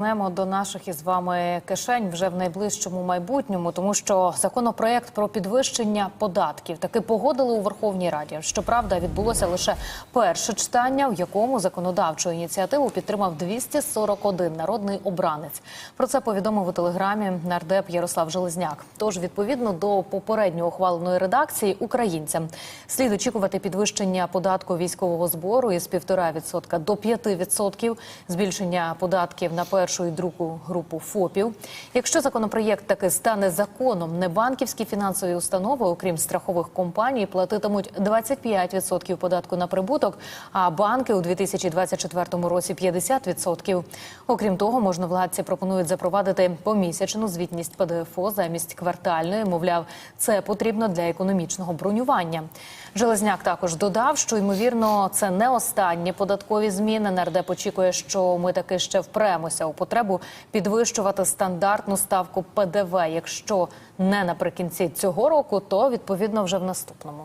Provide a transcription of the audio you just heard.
Мемо до наших із вами кишень вже в найближчому майбутньому, тому що законопроект про підвищення податків таки погодили у Верховній Раді. Щоправда, відбулося лише перше читання, в якому законодавчу ініціативу підтримав 241 народний обранець. Про це повідомив у телеграмі нардеп Ярослав Железняк. Тож, відповідно до попередньо ухваленої редакції, українцям слід очікувати підвищення податку військового збору із 1,5% до 5%, збільшення податків на першу і другу групу ФОПів. Якщо законопроєкт таки стане законом, небанківські фінансові установи, окрім страхових компаній, платитимуть 25% податку на прибуток, а банки у 2024 році 50%. Окрім того, можновладці пропонують запровадити помісячну звітність ПДФО замість квартальної. Мовляв, це потрібно для економічного бронювання. Железняк також додав, що ймовірно це не останні податкові зміни. Нардеп очікує, що ми таки ще впремося у потребу підвищувати стандартну ставку ПДВ. Якщо не наприкінці цього року, то відповідно вже в наступному.